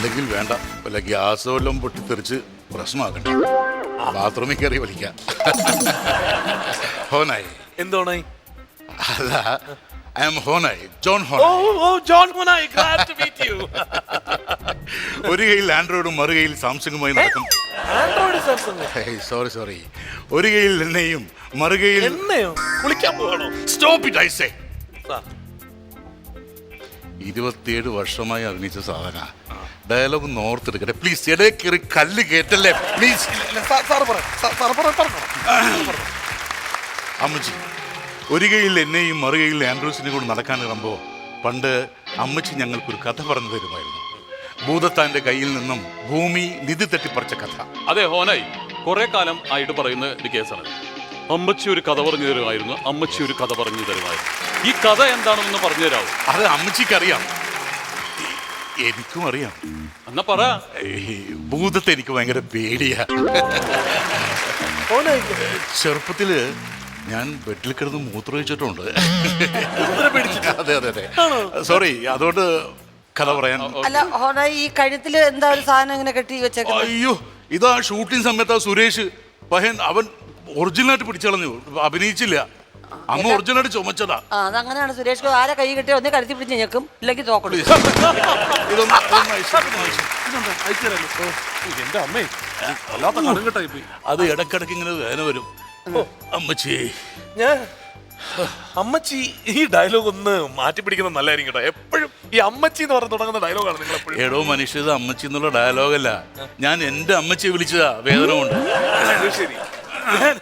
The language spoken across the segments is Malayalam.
അല്ലെങ്കിൽ വേണ്ട. വല്ല ഗ്യാസ് വല്ലതും പൊട്ടിത്തെറിച്ച് പ്രശ്നമാക്കണ്ട. ബാത്റൂമിൽ കയറി വലിക്കാം. ഹോനായി. എന്തോണായി അല്ല I am Honai. John Honai. John ഒരു കയ്യിൽ ആൻഡ്രോയിഡും മറു കയ്യിൽ സാംസങ്ങുമായി നടക്കും ആൻഡ്രോയിഡ് സാംസങ് സോറി സോറി. ഒരു കയ്യിൽ എന്നെയും മറു കയ്യിൽ എന്നെയോ? കുളിക്കാൻ പോകണോ സ്റ്റോപ്പ് ഇറ്റ് ഐ സേ. ഇരുപത്തിയേഴ് വർഷമായി അഭിനയിച്ച സാധന. ഡയലോഗ് നോർത്തെടുക്കട്ടെ പ്ലീസ് ഇടയിൽ കയറി കല്ല് കേട്ടല്ലേ പ്ലീസ് സാർ പറ സാർ പറ പറഞ്ഞോ അമ്മച്ചി ഒരു കൈയിൽ എന്നെയും മറുകയിൽ ആൻഡ്രൂസിനെ കൂടെ നടക്കാൻ ഇറങ്ങുമ്പോൾ പണ്ട് അമ്മച്ചി ഞങ്ങൾക്കൊരു കഥ പറഞ്ഞു തരുമായിരുന്നു. ഭൂതത്താന്റെ കയ്യിൽ നിന്നും ഭൂമി നിധി തട്ടിപ്പറിച്ച കഥ. അതെ ഹോനായി. കുറെ കാലം ആയിട്ട് പറയുന്ന ഒരു കേസാണ്. അമ്മച്ചി ഒരു കഥ പറഞ്ഞു തരുമായിരുന്നു. അമ്മച്ചി ഒരു കഥ പറഞ്ഞു തരുമായിരുന്നു. ഈ കഥ എന്താണെന്ന് പറഞ്ഞു തരാമോ അത് അമ്മച്ചിക്കറിയാം. എനിക്കും അറിയാം. എന്നാ പറ. ഈ ഭൂതത്തെ എനിക്ക് ഭയങ്കര പേടിയാ. ചെറുപ്പത്തിൽ ഞാൻ ബെഡിൽ കിടന്ന് മൂത്രമൊഴിച്ചിട്ടുണ്ട് അതെ അതെ അതെ. സോറി അതുകൊണ്ട് കഥ പറയാൻ അല്ല ഹോണായി ഈ കഴുത്തിൽ എന്താ ഒരു സാധനം ഇങ്ങനെ കെട്ടി വെച്ചേക്കുന്നത് അയ്യോ ഇതാ ഷൂട്ടിംഗ് സമയത്ത് ആ സുരേഷ് പഹൻ അവൻ ഒറിജിനലായിട്ട് പിടിച്ചളഞ്ഞു അഭിനയിച്ചില്ല. അന്ന് ഒറിജിനൽ ചുമച്ചതാ. ആ അതങ്ങനെയാണ് സുരേഷ് ഗോപി ആരെ കൈ കിട്ടിയ? ഒന്നേ കഴുത്തി പിടിച്ച് ഞെക്കും. ഇല്ലെങ്കിൽ തോക്കണം ഇതൊന്ന് എന്റെ അമ്മേ. വല്ലാത്ത കടുങ്കട്ടായി പോയി അത് ഇടക്കിടക്ക് ഇങ്ങനെ വേദന വരും. അമ്മച്ചി. ഞാൻ അമ്മച്ചി ഈ ഡയലോഗ് ഒന്ന് മാറ്റി പിടിക്കുന്നത് നല്ലതായിരിക്കും കേട്ടോ. എപ്പോഴും ഈ അമ്മച്ചി എന്ന് പറഞ്ഞ് തുടങ്ങുന്ന ഡയലോഗാണ് നിങ്ങൾ എപ്പോഴും. എടോ മനുഷ്യത് അമ്മച്ചി എന്നുള്ള ഡയലോഗല്ല ഞാൻ എന്റെ അമ്മച്ചിയെ വിളിച്ചതാ വേദന കൊണ്ട്. ശരി. ഞാൻ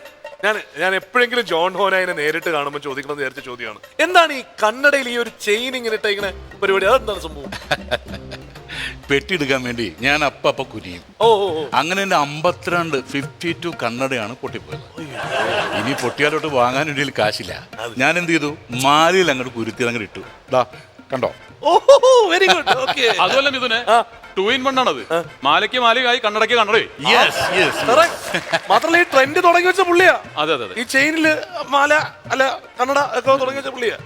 ഞാൻ ഞാൻ എപ്പോഴെങ്കിലും ജോൺ ഹോനായിനെ നേരിട്ട് കാണുമ്പോൾ ചോദിക്കണമെന്ന് നേരത്തെ ചോദ്യമാണ്. എന്താണ് ഈ കന്നഡയിൽ ഈ ഒരു ചെയിൻ ഇങ്ങനെ ഇട്ടേക്കണ? പരിപാടി അതെന്താണ് സംഭവം? പെട്ടിയെടുക്കാൻ വേണ്ടി ഞാൻ അപ്പ അപ്പ കുനിയും. ഓ ഓ ഓ. അങ്ങനെ എന്റെ അമ്പത്തിരണ്ട് ഫിഫ്റ്റി ടു കണ്ണടയാണ് പൊട്ടിപ്പോയത്. ഇനി പൊട്ടിയാലോട്ട് വാങ്ങാൻ വേണ്ടിയിൽ കാശില്ല. ഞാൻ എന്ത് ചെയ്തു? മാലിയിൽ അങ്ങോട്ട് കുരുത്തി അങ്ങോട്ട് ഇട്ടു. ദാ കണ്ടോ? വെരി ഗുഡ് ഓക്കെ അതുമല്ല മിഥുനെ ടു ഇൻ വൺ ആണത്. മാലയ്ക്ക് മാലയായി കണ്ണടയ്ക്ക് കണ്ണടേ. യെസ് യെസ് മാത്രല്ല ഈ ട്രെൻഡ് തുടങ്ങി വെച്ച പുള്ളിയാ. അതെ അതെ ഈ ചെയിനിൽ മാല അല്ല കന്നഡ ഒക്കെ തുടങ്ങി വെച്ച പുള്ളിയാ.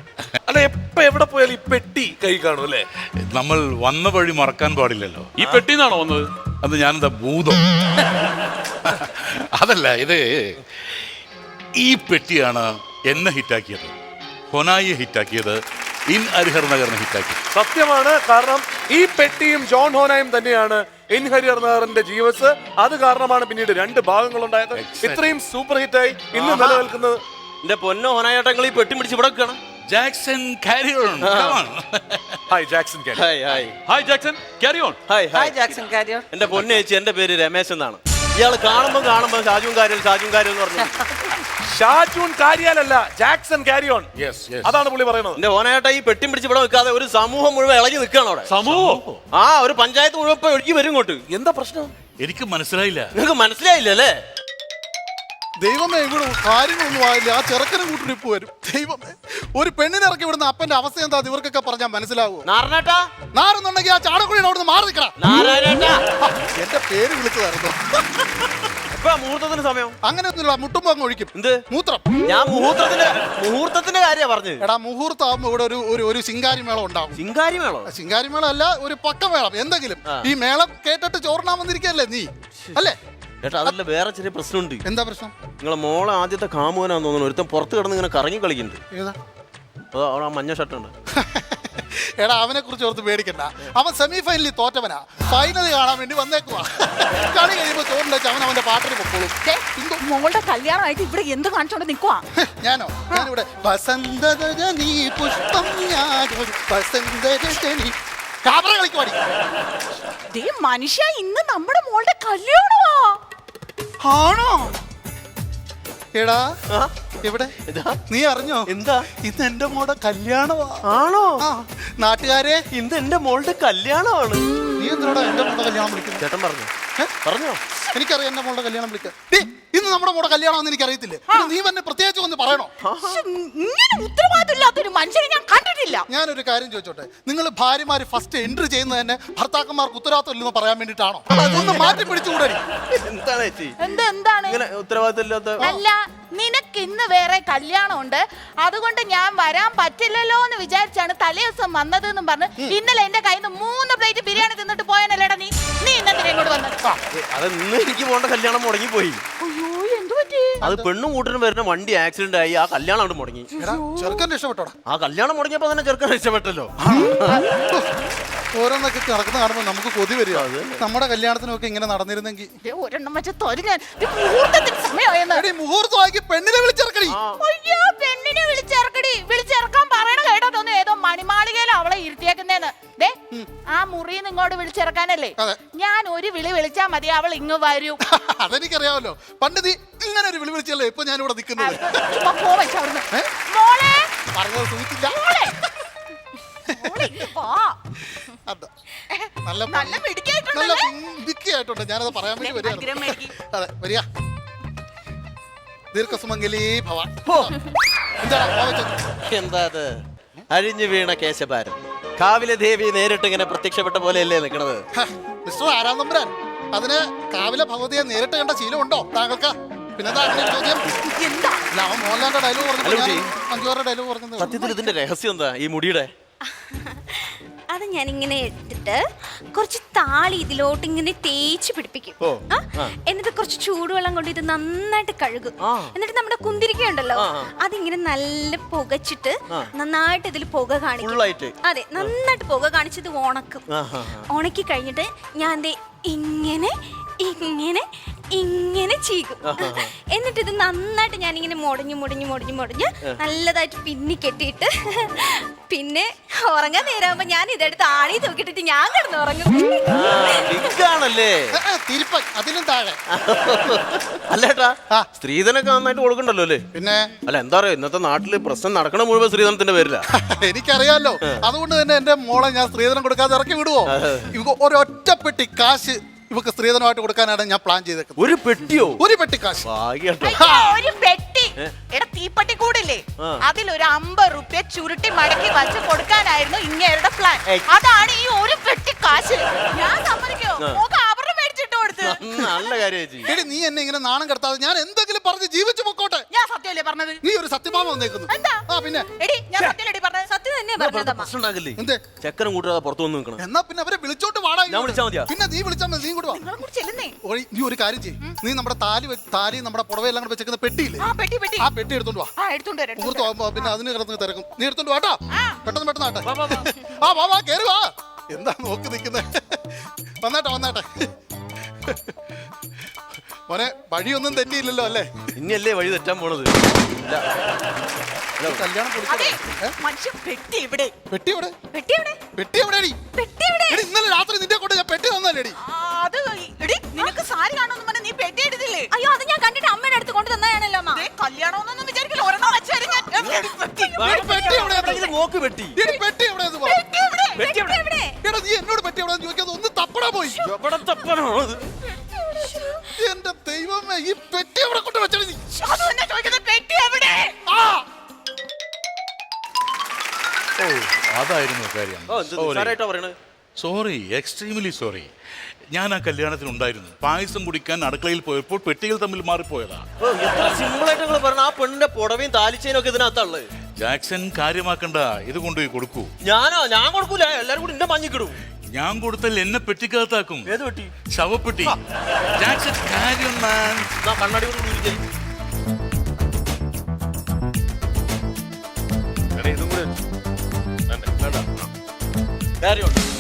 അല്ല എപ്പ എവിടെ പോയാലും ഈ പെട്ടി കൈ കാണും അല്ലേ? നമ്മൾ വന്ന വഴി മറക്കാൻ പാടില്ലല്ലോ. ഈ പെട്ടിന്നാണോ വന്നത്? അത് ഞാനെന്താ ഭൂതം? അതല്ല ഇത് ഈ പെട്ടിയാണ് എന്നെ ഹിറ്റാക്കിയത് ഹൊനായിയെ ഹിറ്റാക്കിയത് ഇൻ ഹരിഹർ നഗറിനെ ഹിറ്റാക്കി. സത്യമാണ്. കാരണം ഈ പെട്ടിയും ജോൺ ഹോനായും തന്നെയാണ് ഇൻ ഹരിഹർ നഗറിന്റെ ജീവസ്. അത് കാരണമാണ് പിന്നീട് രണ്ട് ഭാഗങ്ങൾ ഉണ്ടായത് ഇത്രയും സൂപ്പർ ഹിറ്റായി ഇന്ന് നിലനിൽക്കുന്നത്. എന്റെ പൊന്നോ ഹോനായട്ടങ്ങൾ ഈ പെട്ടി പിടിച്ച് ഇവിടെ വെക്കണം. Jackson on. Hi Jackson hi hi hi Jackson on hi hi Jackson എന്റെ പൊന്നേച്ചി എന്റെ പേര് രമേശ് എന്നാണ്. ഇയാൾ കാണുമ്പോ കാണുമ്പോ ഷാജുൻ കാര്യൽ ഷാജുൻ കാര്യൽ എന്ന് പറഞ്ഞു. Shajoon കാര്യാലല്ല Jackson karyon. അതാണ് പുള്ളി പറയുന്നത്. എന്റെ ഓനായിട്ട് ഈ പെട്ടി പിടിച്ച് ഇവിടെ വെക്കാതെ ഒരു സമൂഹം മുഴുവൻ ഇളകി നിൽക്കുകയാണ് അവിടെ. സമൂഹം? ആ ഒരു പഞ്ചായത്ത് മുഴുവൻ ഇപ്പൊ ഒഴുകി വരും ഇങ്ങോട്ട്. എന്താ പ്രശ്നം? എനിക്ക് മനസ്സിലായില്ല. നിങ്ങൾക്ക് മനസ്സിലായില്ലല്ലേ ദൈവമേ ഇവിടെ കാര്യങ്ങളൊന്നും ആയില്ല? ആ ചെറുക്കനും ഇപ്പൊ വരും. ദൈവമേ ഒരു പെണ്ണിനെ ഇറക്കി വിടുന്ന അപ്പന്റെ അവസ്ഥ എന്താ? ഇവർക്കൊക്കെ പറഞ്ഞാൽ മനസ്സിലാവൂ? നാരണേട്ടാ നാരെന്നുണ്ടെങ്കിൽ ആ ചാടക്കുഴിയുടെ അവിടുന്ന് മാറി നിൽക്കണം. നാരായണേട്ടാ. എന്റെ പേര് വിളിച്ചതായിരുന്നു. ഇപ്പൊ മുഹൂർത്തത്തിന് സമയം? അങ്ങനെയൊന്നുമില്ല മുട്ടുമ്പോ അങ്ങ് ഒഴിക്കും. എന്ത്? മൂത്രം. ഞാൻ മുഹൂർത്തത്തിന്റെ മുഹൂർത്തത്തിന്റെ കാര്യ പറഞ്ഞത്. എടാ മുഹൂർത്താവുമ്പോ ഇവിടെ ഒരു ഒരു ഒരു ശിങ്കാരി മേളം ഉണ്ടാവും. ചിങ്കാരി വേണോ ശിങ്കാരി മേളം അല്ല ഒരു പക്ക മേളം എന്തെങ്കിലും ഈ മേളം കേട്ടിട്ട് ചോറിനാൻ വന്നിരിക്കല്ലേ നീ? അല്ലേ? ചേട്ടാ അതല്ല വേറെ ചെറിയ പ്രശ്നമുണ്ട്. എന്താ പ്രശ്നം? നിങ്ങളെ മോളെ ആദ്യത്തെ കാമുവനാന്ന് തോന്നുന്നു. ഒരുത്തൻ പുറത്ത് കിടന്ന് ഇങ്ങനെ കറങ്ങി കളിക്കുന്നുണ്ട്. ഏതാ? അതാ അവിടെ ആ മഞ്ഞ ഷർട്ട് ഉണ്ട്. എടാ അവനെ കുറിച്ച് ഓർത്ത് പേടിക്കണ്ട. അവൻ സെമി ഫൈനലിൽ തോറ്റവനാ. ഫൈനൽ കാണാൻ വേണ്ടി വന്നേക്കുവാ. കളി കഴിയുമ്പോ ചോറിന്റെ അവൻ അവന്റെ പാട്ടിന് പൊക്കോളും. ദേ, മോളുടെ കല്യാണമായിട്ട് ഇവിടെ എന്ത് കാണിച്ചോണ്ട് നിക്കുവാ? ഞാനോ? ഞാനിവിടെ വസന്തരജനി പുഷ്പം ഞാനൊരു വസന്തരജനി കാബറ കളിക്കുവാടി. ദേ മനുഷ്യ ഇന്ന് നമ്മുടെ മോളുടെ കല്യാണമാ. ആണോ? എടാ എവിടെ? ഇതാ. നീ അറിഞ്ഞോ? എന്താ? ഇത് എന്റെ മോടെ കല്യാണമാണോ ആ നാട്ടുകാരെ ഇന്ന് എന്റെ മോളുടെ കല്യാണമാണ്. നീ എന്തിനാടാ എന്റെ മോടെ കല്യാണം വിളിക്കുന്നത് ചേട്ടൻ പറഞ്ഞു? പറഞ്ഞോ? എനിക്കറിയാം എന്റെ മോളുടെ കല്യാണം വിളിക്കാൻ. ഇന്ന് നമ്മുടെ മോടെ കല്യാണം എനിക്ക് അറിയത്തില്ലേ നീ തന്നെ പ്രത്യേകിച്ച് ഒന്ന് പറയണോ? ശ്ശ്, ഇങ്ങനെ ഉത്തരവാദിത്തമില്ലാത്തൊരു മനുഷ്യനെ ഞാൻ കണ്ടിട്ടില്ല. ഞാനൊരു കാര്യം ചോദിച്ചോട്ടെ? നിങ്ങൾ ഭാര്യമാര് ഫസ്റ്റ് എൻട്രി ചെയ്യുന്നത് തന്നെ ഭർത്താക്കന്മാർക്ക് ഉത്തരവാദിത്തം ഇല്ലെന്ന് പറയാൻ വേണ്ടിട്ടാണോ അതൊന്ന് മാറ്റി പിടിച്ചുകൂടെ. എന്താണ് എന്താണ്? ഇങ്ങനെ ഉത്തരവാദിത്തം അല്ല നിനക്ക് ഇന്ന് വേറെ കല്യാണമുണ്ട്. അതുകൊണ്ട് ഞാൻ വരാൻ പറ്റില്ലല്ലോ എന്ന് വിചാരിച്ചാണ് തലേദിവസം വന്നത് എന്നും പറഞ്ഞ് ഇന്നലെ എന്റെ കയ്യിൽ നിന്ന് മൂന്ന് പ്ലേറ്റ് ബിരിയാണി തിന്നിട്ട് പോയാനല്ലേടാ നീ? അത് ഇന്ന് എനിക്ക് പോകേണ്ട കല്യാണം മുടങ്ങിപ്പോയി. അയ്യോ എന്തു പറ്റി? അത് പെണ്ണും കൂട്ടനും വരുന്ന വണ്ടി ആക്സിഡന്റ് ആയി ആ കല്യാണം അവിടെ മുടങ്ങി. എടാ ചെറുക്കൻ രക്ഷപ്പെട്ടോടാ ആ കല്യാണം മുടങ്ങിയപ്പോ തന്നെ ചെറുക്കൻ രക്ഷപ്പെട്ടല്ലോ ഓരോന്നൊക്കെ നടക്കുന്ന കാണുമ്പോൾ നമുക്ക് കൊതി വരിക. നമ്മുടെ കല്യാണത്തിനൊക്കെ ഇങ്ങനെ നടന്നിരുന്നെങ്കിൽ ദേ, ഒരെണ്ണം വെച്ച് തൊരു ഞാൻ ഇത് മുഹൂർത്തത്തിന് സമയമായെന്ന്. എടി മുഹൂർത്തമാക്കി പെണ്ണിനെ വിളിച്ചിറക്കടി. അയ്യോ പെണ്ണിനെ വിളിച്ചിറക്കടി. വിളിച്ചിറക്കാൻ പറയണ കേട്ടോ തോന്നുന്നു. ഏതോ മണിമാളികയിൽ അവളെ ഇരുത്തിയേക്കുന്നേന്ന്. ദേ ആ മുറിയിൽ ഇങ്ങോട്ട് വിളിച്ചിറക്കാനല്ലേ? അതെ. ഞാൻ ഒരു വിളി വിളിച്ചാ മതി അവൾ ഇങ്ങ് വരൂ. അതെനിക്കറിയാമല്ലോ. പണ്ട് നീ ഇങ്ങനെ ഒരു വിളി വിളിച്ചല്ലേ ഇപ്പൊ ഞാനിവിടെ നിൽക്കുന്നത്? ചുമ്മാ പോ വെച്ച് മോളെ. പറഞ്ഞത് സൂചിച്ചില്ല നല്ല നല്ല നല്ല മിടുക്കിയായിട്ടുണ്ടല്ലേ? ഞാൻ ഞാനത് പറയാൻ വേണ്ടി ദേ, അഗ്രം വരികയാണ് അതെ വരിക. ദീർഘസുമംഗലി ഭവ. എന്താടാ പോ വെച്ചത്? എന്താ അത്? അഴിഞ്ഞു വീണ കേശഭാരൻ കാവിലെ ദേവി നേരിട്ട് ഇങ്ങനെ പ്രത്യക്ഷപ്പെട്ട പോലെയല്ലേ നിൽക്കണത്? നിൽക്കുന്നത് മിസ്റ്റർ ആരാം നമ്പുരാൻ അതിന് കാവിലെ ഭഗവതിയെ നേരിട്ട് കണ്ട ശീലമുണ്ടോ താങ്കൾക്ക്? പിന്നെന്താ അങ്ങനെ ഒരു ചോദ്യം? എന്താ? അല്ല അവൻ മോഹൻലാലിന്റെ ഡയലോഗ് അല്ല, പറഞ്ഞു കുട്ടി. മഞ്ജുവാരുടെ ഡയലോഗ് പറഞ്ഞത് സത്യത്തിൽ ഇതിന്റെ രഹസ്യം എന്താ ഈ മുടിയുടെ? അത് ഞാൻ ഇങ്ങനെ എടുത്തിട്ട് കുറച്ച് താളി ഇതിലോട്ട് ഇങ്ങനെ തേച്ച് പിടിപ്പിക്കും ഓ, ആ? ആ. എന്നിട്ട് കുറച്ച് ചൂടുവെള്ളം കൊണ്ട് ഇത് നന്നായിട്ട് കഴുകും ആ. എന്നിട്ട് നമ്മുടെ കുന്തിരിക്ക ഉണ്ടല്ലോ ആ, ആ. അതിങ്ങനെ നല്ല പുകച്ചിട്ട് ആ. നന്നായിട്ട് ഇതിൽ പുക കാണിക്കും ഫുള്ളായിട്ട് അതെ നന്നായിട്ട് പുക കാണിച്ചത് ഉണക്കും. ഉണക്കി കഴിഞ്ഞിട്ട് ഞാൻ ദേ ഇങ്ങനെ ഇങ്ങനെ ഇങ്ങനെ ചീകും. എന്നിട്ട് ഇത് നന്നായിട്ട് ഞാൻ ഇങ്ങനെ മുടഞ്ഞു മുടഞ്ഞു മുടഞ്ഞു മുടഞ്ഞ് നല്ലതായിട്ട് പിന്നി കെട്ടിയിട്ട് പിന്നെ ഉറങ്ങാൻ നേരാകുമ്പോ ഞാൻ ഇതെടുത്ത് ആണി തൂക്കിട്ടിട്ട് ഞാൻ കിടന്ന് ഉറങ്ങും. ആ, ബിഗാണല്ലേ? ഏ, ഏ, തിരുപ്പൻ അതിലും താഴെ. അല്ലേട്ടാ. സ്ത്രീധനൊക്കെ നന്നായിട്ട് കൊടുക്കണ്ടല്ലോ അല്ലേ? പിന്നെ? അല്ല എന്താ പറയാ ഇന്നത്തെ നാട്ടിൽ പ്രശ്നം നടക്കണ മുഴുവൻ സ്ത്രീധനത്തിന്റെ പേരില. എനിക്കറിയാലോ അതുകൊണ്ട് തന്നെ എന്റെ മോളെ ഞാൻ സ്ത്രീധനം കൊടുക്കാതെ ഇറക്കി വിടുവോ? ഒരൊറ്റപ്പെട്ടി ഒരൊറ്റ പെട്ടി കാശ് ഇവക്ക് സ്ത്രീധനമായിട്ട് കൊടുക്കാനാണ് ഞാൻ പ്ലാൻ ചെയ്തേക്കുന്നത്. ഒരു പെട്ടിയോ? ഒരു പെട്ടി കാശ് ഭാഗ്യട്ടോ. അയ്യോ, ഒരു പെട്ടി. എടാ തീപ്പെട്ടി കൂടില്ലേ? ആ. അതിലൊരു അമ്പത് റുപ്യ ചുരുട്ടി മടക്കി വച്ച് കൊടുക്കാനായിരുന്നു ഇങ്ങേരുടെ പ്ലാൻ ഏയ്. അതാണ് ഈ ഒരു പെട്ടി കാശ് ഞാൻ സമ്മതിക്കോ? നോക്ക് ആഭരണം മേടിച്ചിട്ട് കൊടുത്ത്. നല്ല കാര്യം ചേച്ചി എടി നീ എന്നെ ഇങ്ങനെ നാണം കടത്താതെ ഞാൻ എന്തെങ്കിലും പറഞ്ഞ് ജീവിച്ചു പൊക്കോട്ടെ. ഞാൻ സത്യമല്ലേ പറഞ്ഞത്? നീ ഒരു സത്യഭാമ വന്നേക്കുന്നു. എന്താ? ആ പിന്നെ. എടി ഞാൻ സത്യമല്ലേ പറഞ്ഞത്? പറഞ്ഞതമ്മ പ്രശ്നം എന്തേ ചക്കരം കൂട്ടാതെ പുറത്തു വന്ന് നിൽക്കണം എന്നാ പിന്നെ അവരെ വിളിച്ചോട്ട് വാടാ ഞാൻ വിളിച്ചാ മതിയോ? പിന്നെ നീ മതി നീ ഇങ്ങോട്ട് വാ. നിങ്ങളെ ചെല്ലുന്നേ. നീ ഒരു കാര്യം ചെയ്യ്. നീ നമ്മുടെ താലി വെ- താലി നമ്മുടെ പുടവയെല്ലാം കൂടെ വെച്ചേക്കുന്ന പെട്ടിയില്ലേ? ആ പെട്ടി പെട്ടി. ആ പെട്ടി എടുത്തോണ്ട് വാ. ആ എടുത്തോണ്ട് വരാം, എടുത്തോണ്ട് മുഹൂർത്തം പിന്നെ അതിന് കിടന്ന് തിരക്കും. നീ എടുത്തോണ്ട് വാട്ടാ ആ. പെട്ടെന്ന് പെട്ടെന്ന് ആട്ടെ. ആ വാ വാ കേറി വാ. എന്താ നോക്കി നിൽക്കുന്നേ വന്നാട്ടെ വന്നാട്ടെ. മോനെ വഴിയൊന്നും തെറ്റിയില്ലല്ലോ അല്ലേ? ഇനിയല്ലേ വഴി തെറ്റാൻ പോണത്? ഇല്ല. കല്യാണം അതെ. പൊളിച്ചോ? ഏ? മനുഷ്യൻ പെട്ടി ഇവിടെ പെട്ടി എവിടെ? പെട്ടി ഇവിടെ പെട്ടി എവിടെയാടി പെട്ടി എവിടെ? എടി ഇന്നലെ രാത്രി നിന്റെ കൊണ്ട് ഞാൻ പെട്ടി തന്നല്ലേടി. ആ, അത് എടി നിനക്ക് സാരി കാണുമെന്ന് പറഞ്ഞ നീ പെട്ടി എടുത്തില്ലേ? അയ്യോ അത് ഞാൻ കണ്ടിട്ട് അമ്മയുടെ അടുത്ത് കൊണ്ട് തന്നതാണല്ലോ അമ്മ. ദേ, കല്യാണമെന്നൊന്നും വിചാരിക്കില്ല. ഒരെണ്ണം വെച്ച് തരും ഞാൻ. പെട്ടി, എടി, പെട്ടി എവിടെ? നോക്ക് വെട്ടി എടി പെട്ടി. എവിടെയെന്ന് പറ. പെട്ടി ഇവിടെ. പെട്ടി എവിടെ? എടാ നീ എന്നോട് പെട്ടി എവിടെ ചോദിക്കാതെ ഒന്ന് തപ്പടാ പോയി. എവിടെ തപ്പണോ അത്? അതായിരുന്നു കാര്യം. സോറി എക്സ്ട്രീംലി സോറി ഞാൻ ആ കല്യാണത്തിന് ഉണ്ടായിരുന്നു. പായസം കുടിക്കാൻ അടുക്കളയിൽ പോയപ്പോൾ പെട്ടികൾ തമ്മിൽ മാറിപ്പോയതാ. പറഞ്ഞ ആ പെണ്ണിന്റെ പുടവയും ജാക്സൺ കാര്യമാക്കണ്ട. ഇത് കൊണ്ടുപോയി കൊടുക്കൂ. ഞാനോ ഞാൻ കൊടുക്കൂല. എല്ലാരും കൂടി എന്റെ മഞ്ഞിക്കിടും. ഞാൻ കൊടുത്താൽ എന്നെ പെട്ടിക്കകത്താക്കും. ഏത് പെട്ടി? ശവപ്പെട്ടി. ജാക്സൺ കാര്യം കണ്ണാടി കൊണ്ട് ഇതും കൂടെ വേണ്ട, വേണ്ട. ആ. Carry on.